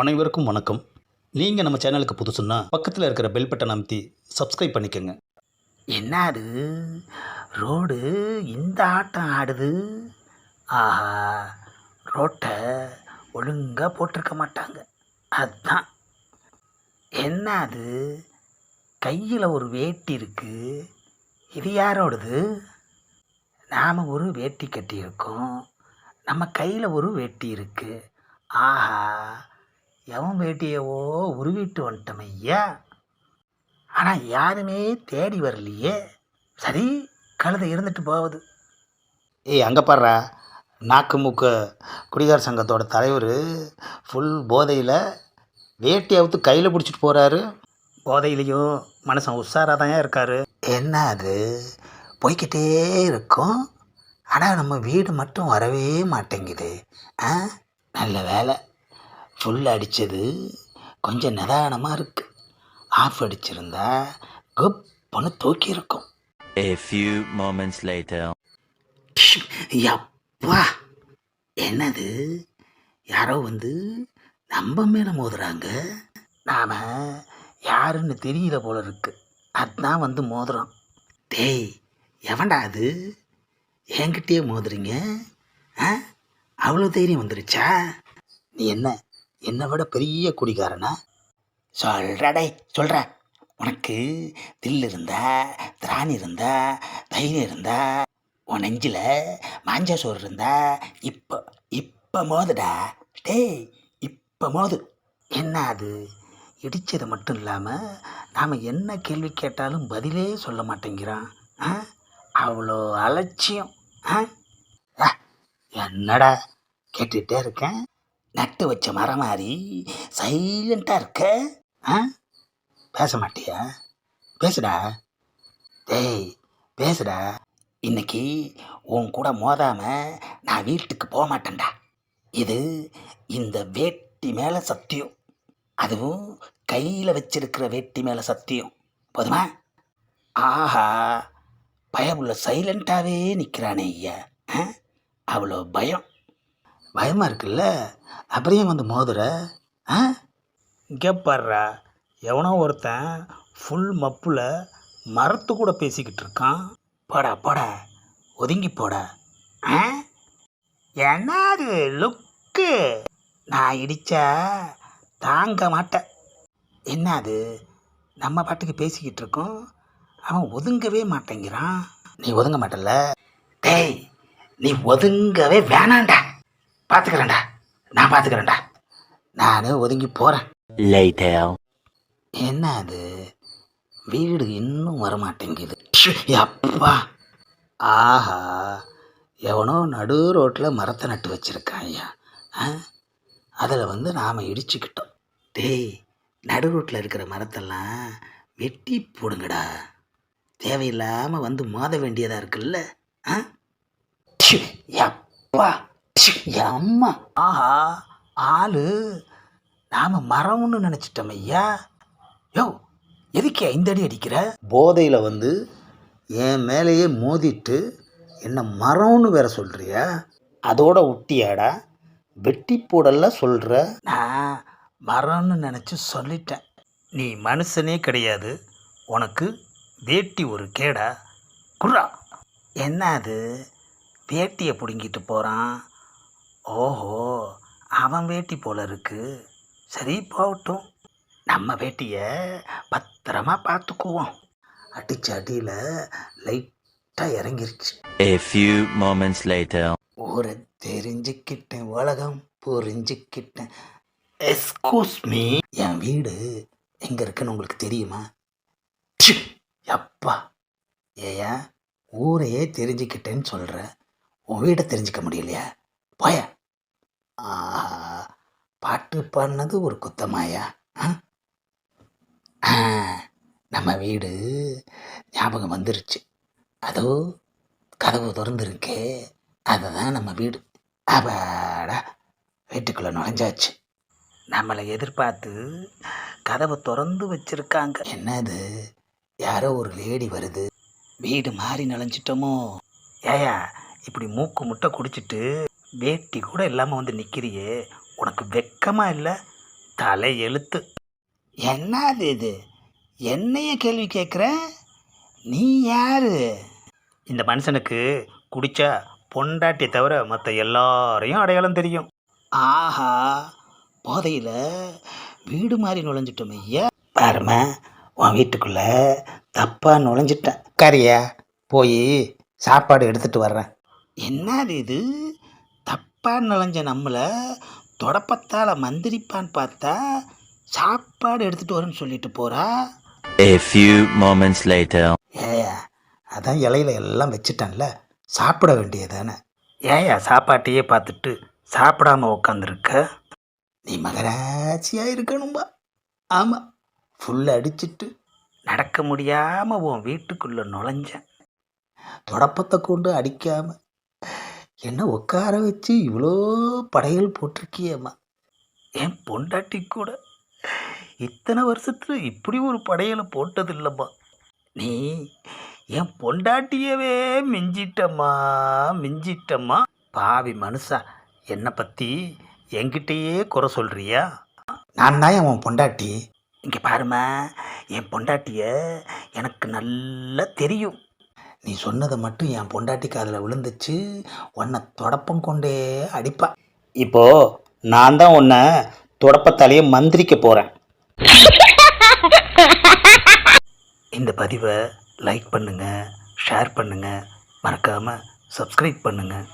அனைவருக்கும் வணக்கம். நீங்கள் நம்ம சேனலுக்கு புதுசுன்னா பக்கத்தில் இருக்கிற பெல் பட்டன் அமைத்தி சப்ஸ்கிரைப் பண்ணிக்கோங்க. என்னது? ரோடு இந்த ஆட்டம் ஆடுது. ஆஹா ரோட்டை ஒழுங்காக போட்டிருக்க மாட்டாங்க. அதுதான் என்னது? கையில் ஒரு வேட்டி இருக்குது இது யாரோடது? நாம் ஒரு வேட்டி கட்டியிருக்கோம். நம்ம கையில் ஒரு வேட்டி இருக்குது ஆஹா எவன் வேட்டியவோ உருவிட்டு வந்துட்டோம் ஐயா. ஆனால் யாருமே தேடி வரலையே. சரி கழுதை இருந்துட்டு போகுது. ஏய் அங்கே பாடுறா நாக்கு மூக்கு குடிகார சங்கத்தோட தலைவர் ஃபுல் போதையில் வேட்டி அவுத்து கையில் பிடிச்சிட்டு போகிறாரு போதையிலையும் மனுஷன் உஷாராக தான் இருக்காரு. என்ன அது? போய்க்கிட்டே இருக்கும். ஆனால் நம்ம வீடு மட்டும் வரவே மாட்டேங்குது. ஆ? நல்ல வேலை. ஃபுல் அடித்தது கொஞ்சம் நிதானமாக இருக்கு. ஆஃப் அடிச்சிருந்தா குப்புன்னு தூக்கி இருக்கும் A few moments later. யப்பா! என்னது? யாரோ வந்து நம்ம மேலே மோதுறாங்க. நாம யாருன்னு தெரியல போல இருக்கு. அதான் வந்து மோதுறோம். டேய் எவன்டா அது? என்கிட்டயே மோதுறீங்க? ஆ? அவ்வளோ தைரியம் வந்துருச்சா? நீ என்ன? என்னை விட பெரிய குடிகாரனா? சொல்றடே சொல்ற. உனக்கு தில் இருந்தா திராணி இருந்தா தைரியம் இருந்தா உன் நெஞ்சில் மாஞ்சா சோறு இருந்தா இப்போ இப்போ மோதுடா. டேய் இப்போ மோது. என்ன அது? இடித்தது மட்டும் இல்லாமல் நாம் என்ன கேள்வி கேட்டாலும் பதிலே சொல்ல மாட்டேங்கிறான். ஆ? அவ்வளோ அலட்சியம். ஆ? ஆ, என்னடா கேட்டுகிட்டே இருக்கேன். நட்டு வச்ச மரம் மாதிரி சைலண்ட்டாக இருக்க? ஆ? பேச மாட்டியா? பேசுடா. டேய் பேசுடா. இன்னைக்கு உன் கூட மோதாம நான் வீட்டுக்கு போக மாட்டேன்டா. இது இந்த வேட்டி மேலே சத்தியம். அதுவும் கையில் வச்சிருக்கிற வேட்டி மேலே சத்தியம். போதுமா? ஆஹா பயமுள்ள சைலண்ட்டாகவே நிற்கிறானே ஐயா. ஆ? அவ்வளோ பயம். பயமாக இருக்குல்ல? அப்புறம் ஏன் வந்து மோதுற? ஆ? இங்கே பாடுறா எவனோ ஒருத்தன் ஃபுல் மப்பில் மரத்து கூட பேசிக்கிட்டு இருக்கான். போடா போடா ஒதுங்கி போடா. ஆ? என்னது லுக்கு? நான் இடித்தா தாங்க மாட்டேன். என்னது? நம்ம பாட்டுக்கு பேசிக்கிட்டு இருக்கோம். அவன் ஒதுங்கவே மாட்டேங்கிறான். நீ ஒதுங்க மாட்டல்ல? டேய் நீ ஒதுங்கவே வேணாம்டா. பார்த்துக்கிறேன்டா நான் பார்த்துக்கிறேன்டா நான் ஒதுங்கி போகிறேன். என்ன அது? வீடு இன்னும் வரமாட்டேங்குது. அப்பா. ஆஹா. எவனோ நடு ரோட்டில் மரத்தை நட்டு வச்சிருக்கான் ஐயா. அதில் வந்து நாம் இடிச்சுக்கிட்டோம். டேய் நடு ரோட்டில் இருக்கிற மரத்தெல்லாம் வெட்டி போடுங்கடா. தேவையில்லாமல் வந்து மோத வேண்டியதாக இருக்குல்ல? ஆ? அப்பா. அம்மா. ஆஹா ஆளு. நாம மரம்னு நினச்சிட்டோம் ஐயா. யோ எதுக்கு இந்த அடி அடிக்கிற? போதையில் வந்து என் மேலேயே மோதிட்டு என்ன மரம்னு வேற சொல்கிறியா அதோட ஒட்டியாடா வெட்டி போடல சொல்கிற நான் மரம்னு நினச்சி சொல்லிட்டேன். நீ மனுஷனே கிடையாது. உனக்கு வேட்டி ஒரு கேடா. குர்ரா. என்ன அது? வேட்டியை பிடுங்கிட்டு போகிறான் ஓஹோ அவன் வேட்டி போல இருக்கு. சரி போகட்டும். நம்ம வேட்டியை பத்திரமா பார்த்துக்குவோம். அடிச்ச அடியில் லைட்டாக இறங்கிருச்சு. A few moments later. ஊரை தெரிஞ்சுக்கிட்டேன் உலகம் புரிஞ்சுக்கிட்டேன். எஸ்கூஸ் மீ என் வீடு எங்கே இருக்குன்னு உங்களுக்கு தெரியுமா? ச்சீ, அப்பா ஏயா ஊரையே தெரிஞ்சுக்கிட்டேன்னு சொல்கிற உன் வீடை தெரிஞ்சுக்க முடியலையா? போய. ஆஹா பாட்டு பாடினது ஒரு குத்தமாயா? நம்ம வீடு ஞாபகம் வந்துருச்சு. அதோ கதவு திறந்துருக்கே. அதுதான் நம்ம வீடு. அப்பாடா வீட்டுக்குள்ளே நுழைஞ்சாச்சு. நம்மளை எதிர்பார்த்து கதவை திறந்து வச்சிருக்காங்க. என்னது? யாரோ ஒரு லேடி வருது. வீடு மாறி நுழைஞ்சிட்டோமோ? ஏயா இப்படி மூக்கு முட்டை குடிச்சிட்டு வேட்டி கூட இல்லாமல் வந்து நிற்கிறியே உனக்கு வெக்கமாக இல்லை? தலை எழுத்து. என்னது இது? என்னைய கேள்வி கேட்குற நீ யாரு? இந்த மனுஷனுக்கு குடிச்சா பொண்டாட்டியை தவிர மற்ற எல்லாரையும் அடையாளம் தெரியும். ஆஹா போதையில் வீடு மாதிரி நுழைஞ்சிட்டோம் ஐயா. பாரும உன் வீட்டுக்குள்ள தப்பாக நுழைஞ்சிட்டேன். கரியா போய் சாப்பாடு எடுத்துட்டு வர்றேன். என்னது இது? தப்பா நுழைஞ்ச நம்மளை தொடப்பத்தால் மந்திரிப்பான்னு பார்த்தா சாப்பாடு எடுத்துட்டு வரேன்னு சொல்லிட்டு போறா. A few moments later. ஏயா அதான் இலையில எல்லாம் வச்சுட்டேன்ல. சாப்பிட வேண்டியதானே? ஏயா சாப்பாட்டையே பார்த்துட்டு சாப்பிடாம உக்காந்துருக்க? நீ மகராட்சியாக இருக்கணும்பா. ஆமாம் ஃபுல் அடிச்சிட்டு நடக்க முடியாம உன் வீட்டுக்குள்ள நுழைஞ்சேன். தொடப்பத்தை கொண்டு அடிக்காம என்ன உட்கார வச்சு இவ்வளோ படையல் போட்டிருக்கியேம்மா? என் பொண்டாட்டி கூட. இத்தனை வருஷத்தில் இப்படி ஒரு படையலை போட்டது இல்லைம்மா நீ என் பொண்டாட்டியவே மிஞ்சிட்டம்மா மிஞ்சிட்டம்மா. பாவி மனுஷா என்னை பற்றி என்கிட்டயே குறை சொல்கிறியா நான் தான் உன் பொண்டாட்டி. இங்கே பாருமா என் பொண்டாட்டிய எனக்கு நல்லா தெரியும். நீ சொன்னதை மட்டும் என் பொண்டாட்டி காதில் விழுந்துச்சு. உன்னை தொடப்பம் கொண்டே அடிப்பா. இப்போ நான் தான் உன்னை தொடப்பத்தாலேயே மந்திரிக்க போகிறேன் இந்த பதிவை லைக் பண்ணுங்கள் ஷேர் பண்ணுங்கள் மறக்காமல் சப்ஸ்கிரைப் பண்ணுங்கள்